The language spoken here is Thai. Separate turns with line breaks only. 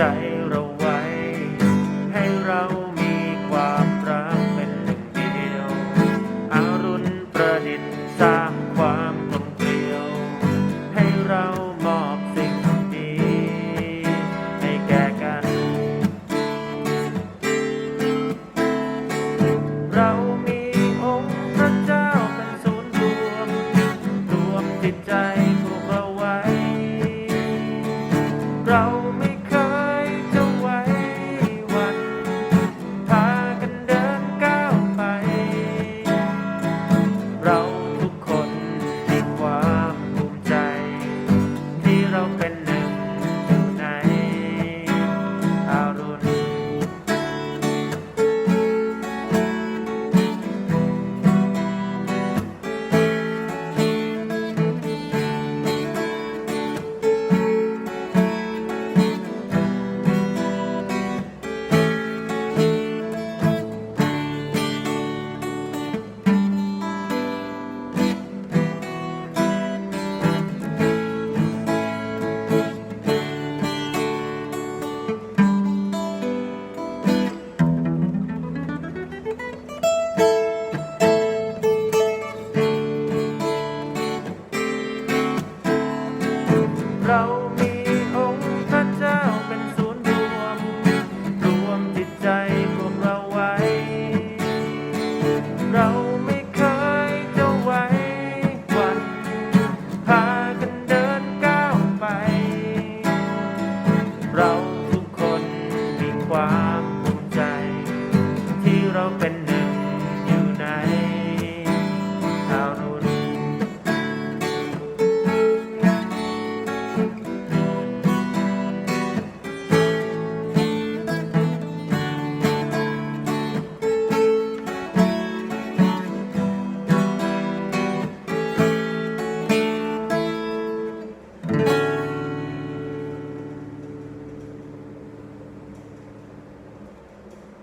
ใจเราไว้ ให้เรามีความรักเป็นหนึ่งเดียว อารุณประดิษฐ์สร้างความกลมเกลียว ให้เรามอบสิ่งดีให้แก่กัน เรามีองค์พระเจ้าเป็นศูนย์รวมรวมจิตใจพวกเราไว้ เรา open